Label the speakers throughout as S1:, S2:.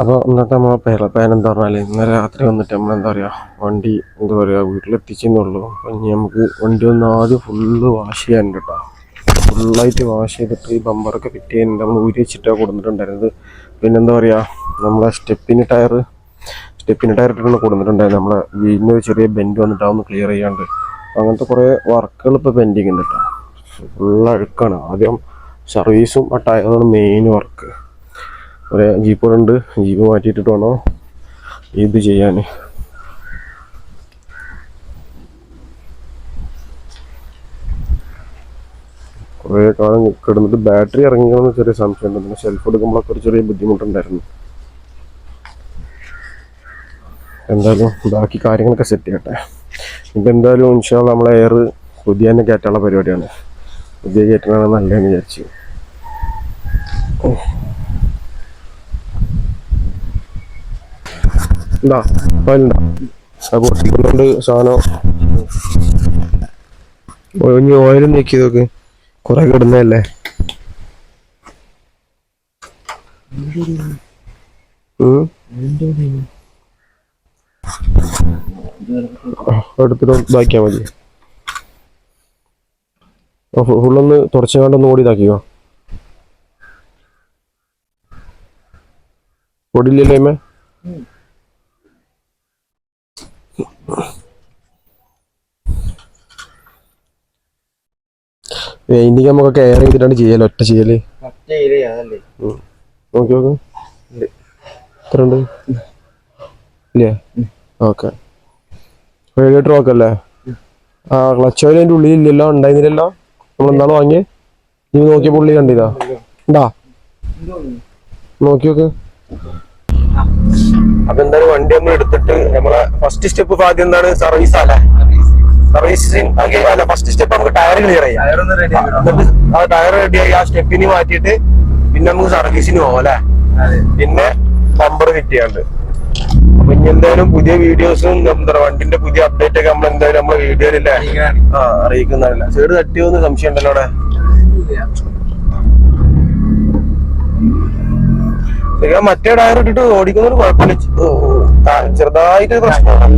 S1: അപ്പോൾ ഇന്നത്തെ നമ്മളെ പേര എന്താ പറഞ്ഞാൽ ഇന്നലെ രാത്രി വന്നിട്ട് നമ്മൾ എന്താ പറയുക വണ്ടി എന്താ പറയുക വീട്ടിലെത്തിച്ചെന്നുള്ളൂ. അപ്പം ഇനി നമുക്ക് വണ്ടി ഒന്ന് ആദ്യം ഫുള്ള് വാഷ് ചെയ്യാനുണ്ട് കേട്ടോ ഫുള്ളായിട്ട് വാഷ് ചെയ്തിട്ട് ഈ ബമ്പറൊക്കെ ഫിറ്റ് ചെയ്യുന്നുണ്ട് നമ്മൾ ഊരി വെച്ചിട്ടാണ് കൊടുത്തിട്ടുണ്ടായിരുന്നത്. പിന്നെ എന്താ പറയുക നമ്മളെ സ്റ്റെപ്പിന് ടയർ സ്റ്റെപ്പിന് ടയർ ഇട്ടിട്ടാണ് കൊടുത്തിട്ടുണ്ടായിരുന്നത്. നമ്മളെ ഒരു ചെറിയ ബെൻഡ് വന്നിട്ട് അതൊന്ന് ക്ലിയർ ചെയ്യാണ്ട്. അങ്ങനത്തെ കുറേ വർക്കുകൾ ഇപ്പോൾ പെൻഡിങ് ഉണ്ട് കേട്ടോ ഫുള്ള് അഴുക്കാണ്. ആദ്യം സർവീസും ആ ടയറാണ് മെയിൻ വർക്ക്. ഒരു ജീപ്പുകളുണ്ട്. ജീപ്പ് മാറ്റിയിട്ടിട്ട് വേണം ഇത് ചെയ്യാൻ. കുറേ കാലം കിടന്നിട്ട് ബാറ്ററി ഇറങ്ങിയെന്ന് ചെറിയ സംശയമുണ്ട് പിന്നെ ഷെൽഫ് എടുക്കുമ്പോഴൊക്കെ ഒരു ചെറിയ ബുദ്ധിമുട്ടുണ്ടായിരുന്നു. എന്തായാലും ബാക്കി കാര്യങ്ങളൊക്കെ സെറ്റ് ചെയ്യട്ടെ. ഇപ്പം എന്തായാലും ഇൻഷാല്ല നമ്മളെ എയർ പുതിയ തന്നെ കയറ്റാനുള്ള പരിപാടിയാണ്. പുതിയ കയറ്റണതാണ് നല്ലതെന്ന് വിചാരിച്ചു. എന്താ ഫയലുണ്ടാ പൊട്ടിക്കുന്നുണ്ട് സാധനം. ഓയിൽ നീക്കി നോക്ക്. കുറെ കിടന്നല്ലേ എടുത്തിട്ട് ഇതാക്കിയാ മതി. ഫുള്ളൊന്ന് തുടച്ചുകൊണ്ടൊന്ന് ഓടി ഇതാക്കിയോ ഓടില്ലല്ലേ അമ്മേ? പെയിന്റിങ് നമുക്ക് കെയർ ചെയ്തിട്ടാണ് ചെയ്യൽ ഒറ്റ ചെയ്യൽ. നോക്കി നോക്ക്. എത്ര ഉണ്ട് ഇല്ലേ? ഓക്കെ. റേഡിയേറ്റർ നോക്കല്ലേ ആ ക്ലച്ച് ഓയിൽ അതിന്റെ ഉള്ളിൽ ഇല്ലല്ലോ ഉണ്ടായിരുന്നില്ലല്ലോ? നമ്മൾ എന്താണ് വാങ്ങിയത് നീ നോക്കിയ പുള്ളി കണ്ടിതാ. ഉണ്ടാ നോക്കി നോക്ക്. അപ്പൊ എന്തായാലും വണ്ടി നമ്മൾ എടുത്തിട്ട് നമ്മളെ ഫസ്റ്റ് സ്റ്റെപ്പ് ആദ്യം എന്താണ്? സർവീസ് അല്ലേ സർവീസിങ് അല്ല ഫസ്റ്റ് സ്റ്റെപ്പ് നമുക്ക് ടയർ ക്ലിയർ ചെയ്യാം. ആ ടയർ റെഡിയായി ആ സ്റ്റെപ്പിന് മാറ്റിയിട്ട് പിന്നെ നമുക്ക് സർവീസിന് പോകാം അല്ലെ? പിന്നെ ബമ്പർ ഫിറ്റ് ചെയ്യാണ്ട് അപ്പൊ ഇനി എന്തായാലും പുതിയ വീഡിയോസും എന്താ വണ്ടിന്റെ പുതിയ അപ്ഡേറ്റ് ഒക്കെ നമ്മൾ എന്തായാലും നമ്മളെ വീഡിയോയിലല്ലേ ആ അറിയിക്കുന്നതല്ല. ചേട് തട്ടിയോന്ന് സംശയം ഉണ്ടല്ലോ അവിടെ മറ്റേ ടയർ ഇട്ടിട്ട് ഓടിക്കുന്നൊരു കുഴപ്പമില്ല. ചെറുതായിട്ട് പ്രശ്നമാണ്.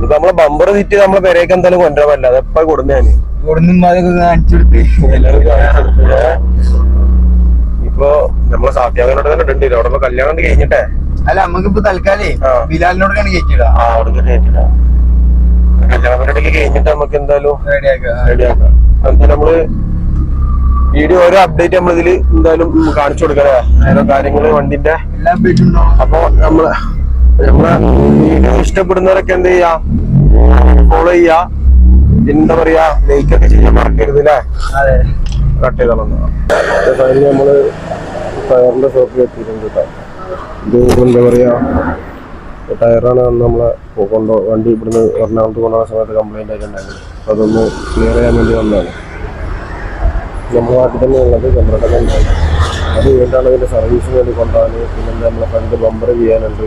S1: ഇപ്പൊ നമ്മളെ ബമ്പർ തിറ്റ് നമ്മളെ പെരേക്ക് എന്തായാലും കൊണ്ടുവരാൻ അതെപ്പോ കൊടുന്ന ഞാൻ? ഇപ്പൊ നമ്മളെ സാത്യാകനോട് തന്നെ ഉണ്ട് അവിടെ കല്യാണം കഴിഞ്ഞിട്ടേ?
S2: അല്ല നമുക്കിപ്പോ തൽക്കാലേ
S1: ആ.
S2: ബിലാലിനോട് കണക്ക് കയറ്റിടാ
S1: അവിടെ കഴിഞ്ഞിട്ടാ കല്യാണ പരിപാടിക്ക് കഴിഞ്ഞിട്ട് നമുക്ക് എന്തായാലും റെഡിയാക്കാം എന്തായാലും നമ്മൾ വീഡിയോ ഓരോ അപ്ഡേറ്റ് നമ്മൾ ഇതിൽ എന്തായാലും കാണിച്ചു കൊടുക്കണേ. ഓരോ കാര്യങ്ങൾ വണ്ടിന്റെ. അപ്പൊ നമ്മൾ നമ്മളെ വീഡിയോ ഇഷ്ടപ്പെടുന്നവരൊക്കെ എന്ത് ചെയ്യാ? ഫോളോ ചെയ്യാ. എന്താ പറയാ? ലൈക്ക് ഒക്കെ ചെയ്യാൻ മറക്കരുത് അല്ലേ കട്ട് ചെയ്തോളാം. നമ്മൾ ടയറിന്റെ ഷോപ്പിൽ എത്തിയിട്ടുണ്ട് കേട്ടോ ഇത് എന്താ പറയാ? ടയറാണ് നമ്മളെ കൊണ്ടോ വണ്ടി ഇവിടുന്ന് എറണാകുളത്ത് കൊണ്ടുപോകുന്ന സമയത്ത് കംപ്ലൈന്റ് ആയിട്ടുണ്ടായിരുന്നു അപ്പൊ അതൊന്ന് ക്ലിയർ ചെയ്യാൻ വേണ്ടി വന്നതാണ്. നമ്മുടെ നാട്ടിൽ തന്നെ ഉള്ളത് തന്നെ അത് വേണ്ടാണ് അതിന്റെ സർവീസിന് വേണ്ടി കൊണ്ടുപോകാൻ പിന്നെ നമ്മളെ ഫ്രണ്ട് ബമ്പർ ചെയ്യാനുണ്ട്?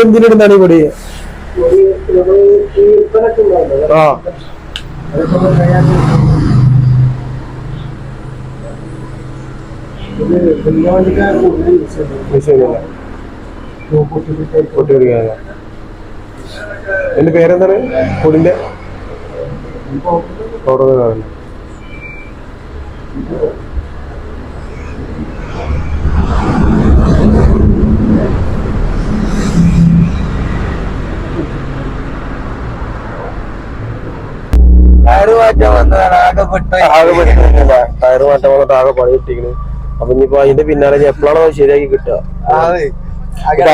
S1: എന്തിനിടുന്നാണ് ഈ പൊടി ആ എന്റെ പേരെന്താണ്? പൊടിന്റെ
S2: വന്നതാണ് ആകെ പെട്ടോ
S1: ആകെ പറ്റില്ല ടയർ മാറ്റം വന്നിട്ട് ആകെ പണി കിട്ടിക്കണ് അപ്പൊ ഇനിയിപ്പോ അതിന്റെ പിന്നാലെ എപ്പോഴാണോ ശരിയാക്കി കിട്ടുക?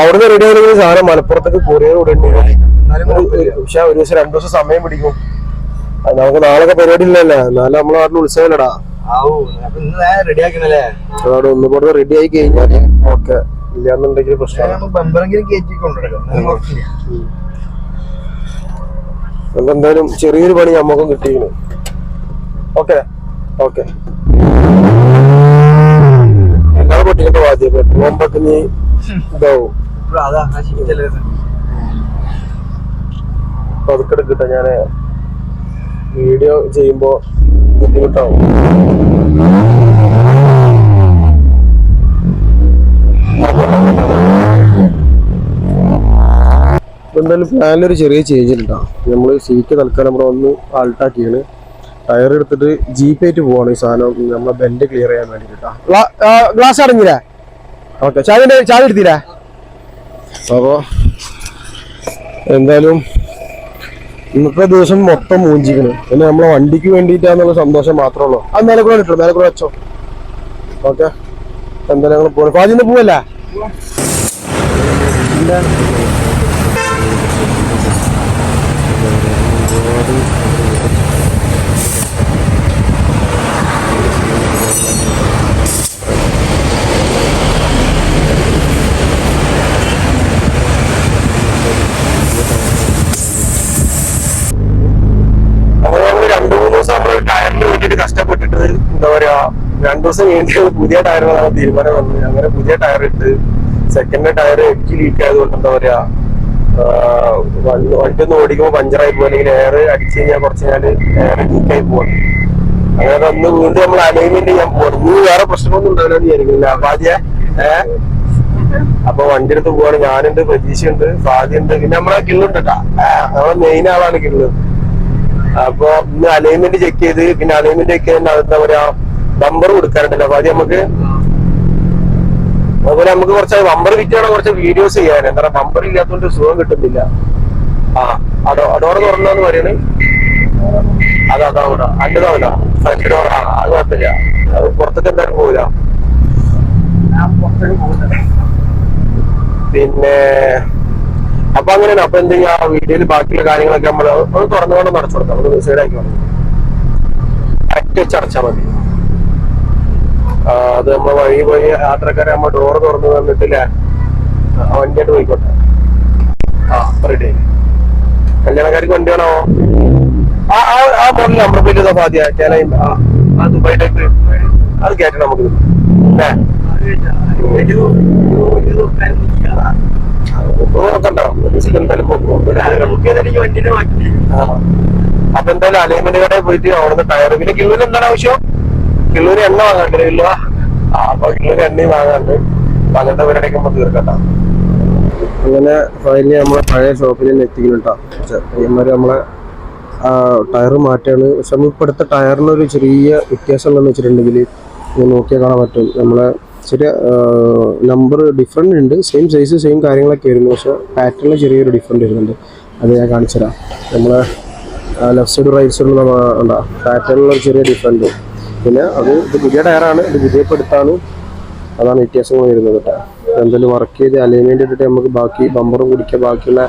S1: അവിടുന്ന് റെഡി ആയിരുന്ന സാധനം മലപ്പുറത്തേക്ക് കൊറിയർ കൂടെ ഉണ്ട് പക്ഷെ ഒരു ദിവസം രണ്ടു ദിവസം സമയം പിടിക്കും. നമുക്ക് നാളെ പരിപാടി ഇല്ലല്ലേ. എന്നാലും നമ്മളെ നാട്ടിൽ ഉത്സവമില്ലടാ. ഒന്നുകൂടെ റെഡി ആയി കഴിഞ്ഞാൽ ഓക്കെ ഇല്ലാന്നുണ്ടെങ്കിൽ പ്രശ്നമാണ്. നമുക്ക് എന്തായാലും ചെറിയൊരു പണി നമുക്കും കിട്ടിയിരുന്നു ഓക്കെ. ഓക്കെ. എല്ലാ കുട്ടികളുടെ വാദ്യം. പെട്രോൾ പമ്പൊക്കെ നീ ഇതാവും. പതുക്കെ എടുക്കട്ടെ ഞാൻ വീഡിയോ ചെയ്യുമ്പോ ബുദ്ധിമുട്ടാവും. എന്തായാലും പ്ലാനിലൊരു ചെറിയ ചേഞ്ച് ഉണ്ടാ നമ്മൾ സീറ്റ് തൽക്കാലം നമ്മൾ ഒന്ന് ആൾട്ടാക്കിയാണ് ടയർ എടുത്തിട്ട് ജീപ്പ് ആയിട്ട് പോവാണ് ഈ സാധനം. നമ്മളെ ബെൻഡ് ക്ലിയർ ചെയ്യാൻ വേണ്ടിട്ടാ ഗ്ലാസ് അടങ്ങില്ലേ ഓക്കെ. ചാവിന്റെ ചാവി എടുത്തില്ലേ? അപ്പോ എന്തായാലും ഇന്നത്തെ ദിവസം മൊത്തം മൂഞ്ചിക്കണ്. പിന്നെ നമ്മളെ വണ്ടിക്ക് വേണ്ടിയിട്ടാന്നുള്ള സന്തോഷം മാത്രമേ ഉള്ളൂ അത് മേലെ കൂടെ കിട്ടും മേലെ കൂടെ വെച്ചോ. ഓക്കെ. എന്തായാലും ഞങ്ങൾ പോകണം പോവല്ല പോവല്ലേ? അപ്പൊ നമ്മൾ രണ്ടു മൂന്ന് ദിവസം നമ്മൾ ടയറിന് വേണ്ടിയിട്ട് കഷ്ടപ്പെട്ടിട്ട് എന്താ പറയാ രണ്ടു ദിവസം കഴിഞ്ഞിട്ട് പുതിയ ടയർ വാങ്ങാൻ തീരുമാനം വന്നു അങ്ങനെ പുതിയ ടയർ ഇട്ട് സെക്കൻഡ് ടയർ എഡ്ജി ലീക്ക് ആയതുകൊണ്ട് എന്താ പറയാ വണ്ടി ഒന്ന് ഓടിക്കുമ്പോൾ പഞ്ചറായി പോകും അല്ലെങ്കിൽ എയർ അടിച്ചു കഴിഞ്ഞാൽ കുറച്ച് കഴിഞ്ഞാൽ എയർ ലീക്കായി പോകും അങ്ങനെ അന്ന് വീണ്ടും നമ്മൾ അലൈൻമെന്റ് ചെയ്യാൻ പോകും ഇനി വേറെ പ്രശ്നമൊന്നും ഉണ്ടാവില്ല എന്ന് വിചാരിക്കില്ല ഏഹ് അപ്പൊ വണ്ടി എടുത്ത് പോവാണ്. ഞാനുണ്ട് പ്രതീക്ഷയുണ്ട് ഫാദിയുണ്ട് പിന്നെ നമ്മളെ കിള്ളുണ്ട് കേട്ടാ നമ്മളെ മെയിൻ ആളാണ് കിള്ളു അപ്പൊ ഇന്ന് അലൈൻമെന്റ് ചെക്ക് ചെയ്ത് പിന്നെ അലൈൻമെന്റ് ചെക്ക് ചെയ്യുന്ന എന്താ പറയാ ബമ്പർ കൊടുക്കാറുണ്ടല്ലോ. അപ്പൊ അത് നമുക്ക് അതുപോലെ നമുക്ക് കുറച്ച് ബമ്പർ വിറ്റാണ് കുറച്ച് വീഡിയോസ് ചെയ്യാൻ. എന്താ ബമ്പർ ഇല്ലാത്തതുകൊണ്ട് സുഖം കിട്ടുന്നില്ല. ആ അടോ അടോ തുറന്നു പറയണ്. അത് അതാ അവിടെ അല്ലതാവില്ല ഫ്രണ്ട് ആ അത് കുഴപ്പമില്ല. അത് പുറത്തേക്ക് എന്തായാലും പോവില്ല. പിന്നെ അപ്പൊ അങ്ങനെയാണ്. അപ്പൊ എന്ത് ചെയ്യാ? വീഡിയോയിൽ ബാക്കിയുള്ള കാര്യങ്ങളൊക്കെ നമ്മൾ ഒന്ന് തുറന്നുകൊണ്ട് നടച്ചു കൊടുക്കാം. നമ്മൾ സൈഡ് ആക്കി കൊടുക്കും അറ്റ് വെച്ച് മതി. അത് നമ്മൾ വഴി പോയി യാത്രക്കാരെ നമ്മൾ ഡോർ തുറന്നു തന്നിട്ടില്ല വണ്ടിയായിട്ട് പോയിക്കോട്ടെ. ആ റെഡി കല്യാണക്കാർക്ക് വണ്ടി വേണോ? ആ ആ ആ പ്ലേറ്റ് ഇതാ പാതിയ. ചേലയും. അത് കയറ്റണം നമുക്ക് അപ്പൊ എന്തായാലും അലൈൻമെന്റ് കടയിൽ പോയിട്ട് അവിടുന്ന് ടയർ പിന്നെ ക്യൂവിൽ എന്താണ് ആവശ്യം? കിള്ളൂര് എണ്ണ വാങ്ങാണ്ട് കില്ല ആ അപ്പൊ കിള്ളൂര് എണ്ണയും വാങ്ങാണ്ട് അപ്പൊ അങ്ങനത്തെ പരിപാടിയൊക്കെ അങ്ങനെ ഫൈനലി നമ്മളെ പഴയ ഷോപ്പിൽ തന്നെ എത്തിക്കുന്നുണ്ടാ പയ്യന്മാര് നമ്മളെ ടയർ മാറ്റാണ്. പക്ഷെ നമ്മൾ ഇപ്പോഴത്തെ ടയറിനൊരു ചെറിയ വ്യത്യാസം ഉണ്ടെന്ന് വെച്ചിട്ടുണ്ടെങ്കിൽ നോക്കിയാൽ കാണാൻ പറ്റും. നമ്മളെ ചെറിയ നമ്പർ ഡിഫറെന്റ് ഉണ്ട്. സെയിം സൈസ് സെയിം കാര്യങ്ങളൊക്കെ വരുന്നു. പക്ഷെ പാറ്റേണിൽ ചെറിയൊരു ഡിഫറെന്റ് വരുന്നുണ്ട്. അത് ഞാൻ കാണിച്ചു തരാം നമ്മളെ ലെഫ്റ്റ് സൈഡ് റൈറ്റ് സൈഡിൽ ഉണ്ടാ? ഒരു ചെറിയ ഡിഫറെന്റ് പിന്നെ അത് ഇത് പുതിയ ടയറാണ് ഇത് എടുത്താണ് അതാണ് വ്യത്യാസങ്ങൾ വരുന്നത് കേട്ടോ. എന്തെങ്കിലും വർക്ക് ചെയ്ത് അലൈൻമെന്റ് ഇട്ടിട്ട് നമുക്ക് ബാക്കി ബമ്പറും കുടിക്കുക ബാക്കിയുള്ള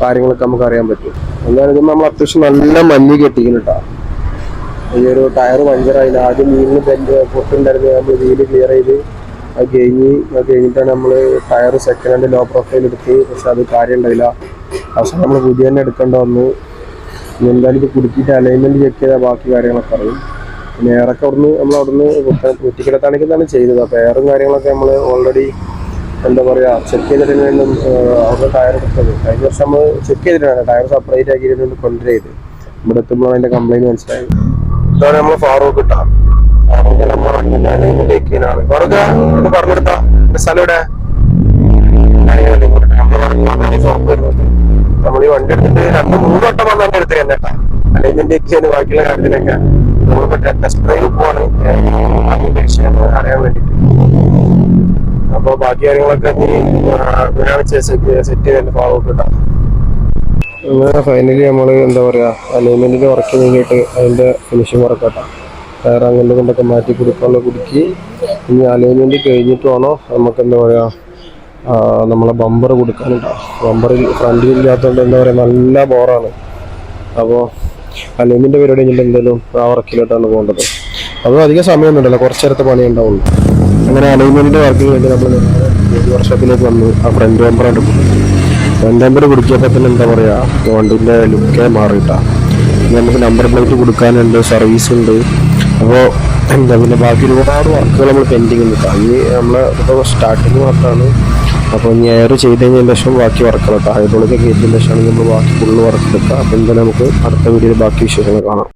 S1: കാര്യങ്ങളൊക്കെ നമുക്ക് അറിയാൻ പറ്റും. എന്തായാലും ഇത് നമ്മൾ അത്യാവശ്യം നല്ല മഞ്ഞ് കെട്ടിക്കുന്നു കേട്ടോ. ഈ ഒരു ടയർ പഞ്ചറായില്ല ആദ്യം വീലിന് ബെൻഡ് പൊട്ടുണ്ടായിരുന്നു. വീൽ ക്ലിയർ ചെയ്ത് അത് കഴിഞ്ഞ് അത് കഴിഞ്ഞിട്ടാണ് നമ്മൾ tyre second hand low profile എടുത്ത്. പക്ഷെ അത് കാര്യം ഉണ്ടായില്ല. അവസാനം നമ്മൾ പുതിയ തന്നെ എടുക്കേണ്ട വന്നു. എന്തായാലും ഇത് കുടുക്കിയിട്ട് അലൈൻമെന്റ് ചെക്ക് ചെയ്താൽ ബാക്കി കാര്യങ്ങളൊക്കെ അറിയും. പിന്നെ എയറൊക്കെ അവിടുന്ന് നമ്മൾ അവിടുന്ന് കുറ്റിക്കിടത്താണിക്കുന്നതാണ് ചെയ്തത്. അപ്പോൾ എയറും കാര്യങ്ങളൊക്കെ നമ്മൾ ഓൾറെഡി എന്താ പറയുക ചെക്ക് ചെയ്തിട്ട് വേണ്ടും അവിടെ ടയർ എടുത്തത്. കഴിഞ്ഞ വർഷം നമ്മൾ ചെക്ക് ചെയ്തിട്ടാണ് ടയർ സെപ്പറേറ്റ് ആക്കിയിട്ട് ചെയ്ത് ഇവിടെ എത്തുമ്പോഴാണ് അതിന്റെ കംപ്ലൈന്റ് മനസ്സിലായത്. ഇതാണ് നമ്മൾ ഫാറൂഖ് കിട്ടാം ഫാറൂഖ് നമ്മൾ സ്ഥലം ഇവിടെ നമ്മൾ ഈ വണ്ടി എടുത്തിട്ട് രണ്ട് മൂന്ന് വട്ടം വന്നാണ് എടുത്തത് തന്നെ അലൈൻമെന്റ് ബാക്കിയുള്ള കാര്യത്തിലൊക്കെ നമ്മളിപ്പോ ടെസ്റ്റ് ഡ്രൈവ് പോവാണ് അറിയാൻ വേണ്ടിട്ട്. അപ്പൊ ബാക്കി കാര്യങ്ങളൊക്കെ സെറ്റ് ചെയ്ത് ഫോളോ കിട്ടാം അങ്ങനെ ഫൈനലി നമ്മൾ എന്താ പറയാ അലൈൻമെന്റിന്റെ വർക്ക് കഴിഞ്ഞിട്ട് അതിന്റെ ഫിനിഷിംഗ് വർക്ക് കേട്ടോ ടയർ അങ്ങനെ കൊണ്ടൊക്കെ മാറ്റി കൊടുക്കാനുള്ള കുടുക്കി. ഇനി അലൈൻമെന്റ് കഴിഞ്ഞിട്ട് വേണോ നമുക്ക് എന്താ പറയാ നമ്മളെ ബമ്പർ കൊടുക്കാനുണ്ടാവും ബമ്പറിൽ ഫ്രണ്ടിൽ ഇല്ലാത്തതുകൊണ്ട് എന്താ പറയുക നല്ല ബോറാണ് അപ്പോൾ അലൈൻമെന്റ് പരിപാടി എന്തായാലും ആ വർക്കിലോട്ടാണ് പോകേണ്ടത്. അതും അധികം സമയമൊന്നുമില്ലല്ലോ കുറച്ച് നേരത്തെ പണി ഉണ്ടാവുള്ളൂ അങ്ങനെ അലൈൻമെന്റിന്റെ വർക്കിന് വേണ്ടി നമ്മൾ വർഷത്തിലേക്ക് വന്നു ആ ഫ്രണ്ട് ബമ്പറായിട്ട് ഫ്രണ്ട് നമ്പർ പിടിച്ചപ്പോൾ തന്നെ എന്താ പറയാ വണ്ടിന്റെ ലുക്കേ മാറിയിട്ടാ. നമുക്ക് നമ്പർ പ്ലേറ്റ് കൊടുക്കാനുണ്ട് സർവീസ് ഉണ്ട്. അപ്പോൾ എന്താ പിന്നെ ബാക്കി ഒരുപാട് വർക്കുകൾ നമ്മൾ പെൻഡിങ് ഉണ്ട്. അത് നമ്മൾ ഇപ്പോൾ സ്റ്റാർട്ടിങ് മാത്രമാണ് അപ്പോൾ എയർ ചെയ്ത് കഴിഞ്ഞതിന് ശേഷം ബാക്കി വർക്കുകൾ കേട്ടോ ഹൈഡ്രോളിക്കൊക്കെ കയറ്റിയതിന് ശേഷമാണ് നമ്മൾ ബാക്കി ഫുള്ള് വർക്ക് എടുക്കുക. അപ്പോൾ എന്തായാലും നമുക്ക് അടുത്ത വീഡിയോയിൽ ബാക്കി വിശേഷങ്ങൾ കാണാം.